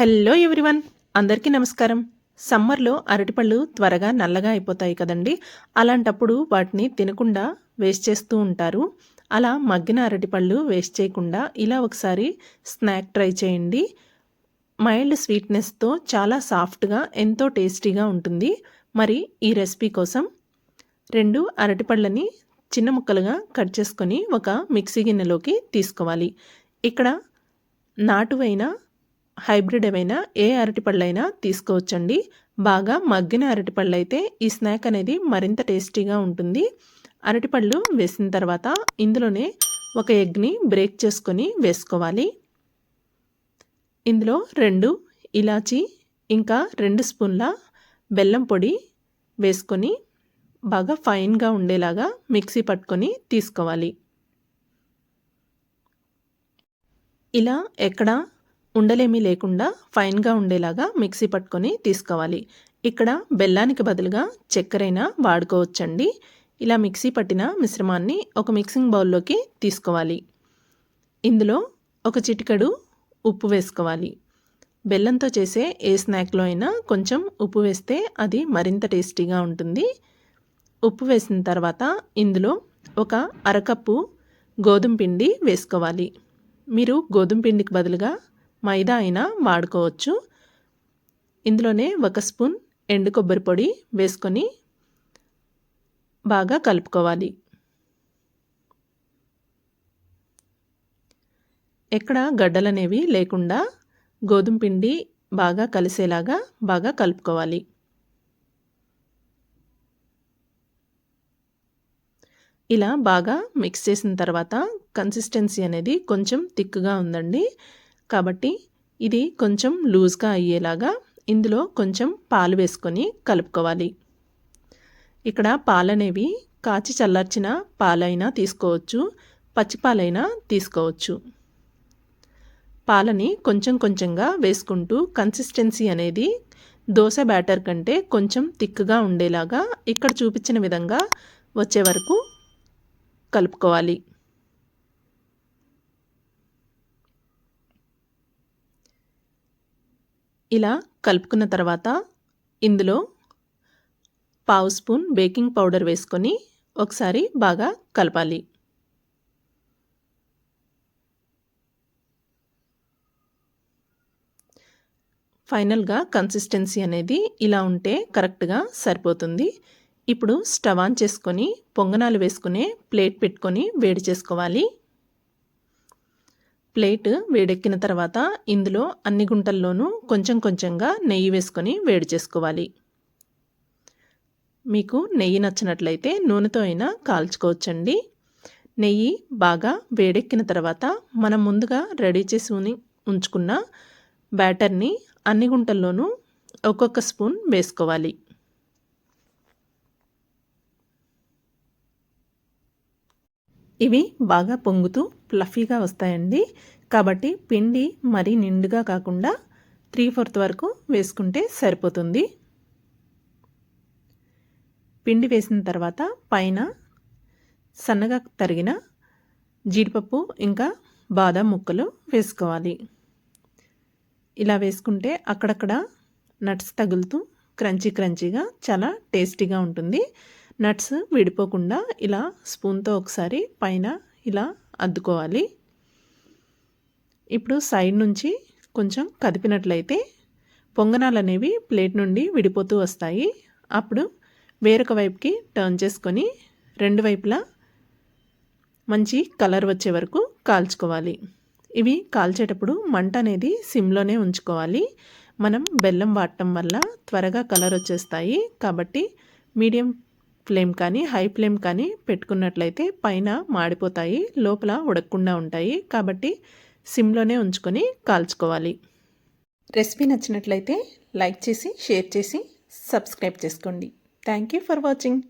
Hello everyone. అందరికీ నమస్కారం. సమ్మర్లో అరటిపళ్ళు త్వరగా నల్లగా అయిపోతాయి కదండి. అలాంటప్పుడు వాటిని తినకుండా వేస్ట్ చేస్తూ ఉంటారు. అలా మగ్గిన అరటిపళ్ళు వేస్ట్ చేయకుండా ఇలా ఒకసారి స్నాక్ ట్రై చేయండి. మైల్డ్ స్వీట్నెస్తో చాలా సాఫ్ట్గా ఎంతో టేస్టీగా ఉంటుంది. మరి ఈ రెసిపీ కోసం రెండు అరటిపళ్ళని చిన్న ముక్కలుగా కట్ చేసుకొని ఒక మిక్సీ గిన్నెలోకి తీసుకోవాలి. ఇక్కడ నాటువైన హైబ్రిడ్ ఏవైనా ఏ అరటిపళ్ళైనా తీసుకోవచ్చండి. బాగా మగ్గిన అరటిపళ్ళు అయితే ఈ స్నాక్ అనేది మరింత టేస్టీగా ఉంటుంది. అరటిపళ్ళు వేసిన తర్వాత ఇందులోనే ఒక ఎగ్ని బ్రేక్ చేసుకొని వేసుకోవాలి. ఇందులో రెండు ఇలాచి ఇంకా రెండు స్పూన్ల బెల్లం పొడి వేసుకొని బాగా ఫైన్గా ఉండేలాగా మిక్సీ పట్టుకొని తీసుకోవాలి. ఇలా ఎక్కడ ఉండలేమీ లేకుండా ఫైన్గా ఉండేలాగా మిక్సీ పట్టుకొని తీసుకోవాలి. ఇక్కడ బెల్లానికి బదులుగా చక్కెరైనా వాడుకోవచ్చండి. ఇలా మిక్సీ పట్టిన మిశ్రమాన్ని ఒక మిక్సింగ్ బౌల్లోకి తీసుకోవాలి. ఇందులో ఒక చిటికెడు ఉప్పు వేసుకోవాలి. బెల్లంతో చేసే ఏ స్నాక్లో అయినా కొంచెం ఉప్పు వేస్తే అది మరింత టేస్టీగా ఉంటుంది. ఉప్పు వేసిన తర్వాత ఇందులో ఒక అరకప్పు గోధుమ పిండి వేసుకోవాలి. మీరు గోధుమ పిండికి బదులుగా మైదా అయినా వాడుకోవచ్చు. ఇందులోనే ఒక స్పూన్ ఎండు కొబ్బరి పొడి వేసుకొని బాగా కలుపుకోవాలి. ఎక్కడ గడ్డలనేవి లేకుండా గోధుమ పిండి బాగా కలిసేలాగా బాగా కలుపుకోవాలి. ఇలా బాగా మిక్స్ చేసిన తర్వాత కన్సిస్టెన్సీ అనేది కొంచెం థిక్గా ఉందండి. కాబట్టి ఇది కొంచెం లూజ్గా అయ్యేలాగా ఇందులో కొంచెం పాలు వేసుకొని కలుపుకోవాలి. ఇక్కడ పాలనేవి కాచి చల్లార్చిన పాలైనా తీసుకోవచ్చు పచ్చిపాలైనా తీసుకోవచ్చు. పాలని కొంచెం కొంచెంగా వేసుకుంటూ కన్సిస్టెన్సీ అనేది దోశ బ్యాటర్ కంటే కొంచెం తిక్కుగా ఉండేలాగా ఇక్కడ చూపించిన విధంగా వచ్చే వరకు కలుపుకోవాలి. ఇలా కలుపుకున్న తర్వాత ఇందులో పావు స్పూన్ బేకింగ్ పౌడర్ వేసుకొని ఒకసారి బాగా కలపాలి. ఫైనల్గా కన్సిస్టెన్సీ అనేది ఇలా ఉంటే కరెక్ట్గా సరిపోతుంది. ఇప్పుడు స్టవ్ ఆన్ చేసుకొని పొంగనాలు వేసుకునే ప్లేట్ పెట్టుకొని వేడి చేసుకోవాలి. ప్లేట్ వేడెక్కిన తర్వాత ఇందులో అన్ని గుంటల్లోనూ కొంచెం కొంచెంగా నెయ్యి వేసుకొని వేడి చేసుకోవాలి. మీకు నెయ్యి నచ్చినట్లయితే నూనెతో అయినా కాల్చుకోవచ్చండి. నెయ్యి బాగా వేడెక్కిన తర్వాత మనం ముందుగా రెడీ చేసి ఉంచుకున్న బ్యాటర్ని అన్ని గుంటల్లోనూ ఒక్కొక్క స్పూన్ వేసుకోవాలి. ఇవి బాగా పొంగుతూ ఫ్లఫీగా వస్తాయండి. కాబట్టి పిండి మరీ నిండుగా కాకుండా త్రీ ఫోర్త్ వరకు వేసుకుంటే సరిపోతుంది. పిండి వేసిన తర్వాత పైన సన్నగా తరిగిన జీడిపప్పు ఇంకా బాదం ముక్కలు వేసుకోవాలి. ఇలా వేసుకుంటే అక్కడక్కడ నట్స్ తగులుతూ క్రంచీ క్రంచీగా చాలా టేస్టీగా ఉంటుంది. నట్స్ విడిపోకుండా ఇలా స్పూన్తో ఒకసారి పైన ఇలా అద్దుకోవాలి. ఇప్పుడు సైడ్ నుంచి కొంచెం కదిపినట్లయితే పొంగనాలు అనేవి ప్లేట్ నుండి విడిపోతూ వస్తాయి. అప్పుడు వేరొక వైపుకి టర్న్ చేసుకొని రెండు వైపులా మంచి కలర్ వచ్చే వరకు కాల్చుకోవాలి. ఇవి కాల్చేటప్పుడు మంట అనేది సిమ్లోనే ఉంచుకోవాలి. మనం బెల్లం వాడటం వల్ల త్వరగా కలర్ వచ్చేస్తాయి. కాబట్టి మీడియం ఫ్లేమ్ కానీ హై ఫ్లేమ్ కానీ పెట్టుకున్నట్లయితే పైన మాడిపోతాయి లోపల ఉడకకుండా ఉంటాయి. కాబట్టి సిమ్లోనే ఉంచుకొని కాల్చుకోవాలి. రెసిపీ నచ్చినట్లయితే లైక్ చేసి షేర్ చేసి సబ్స్క్రైబ్ చేసుకోండి. Thank you for watching.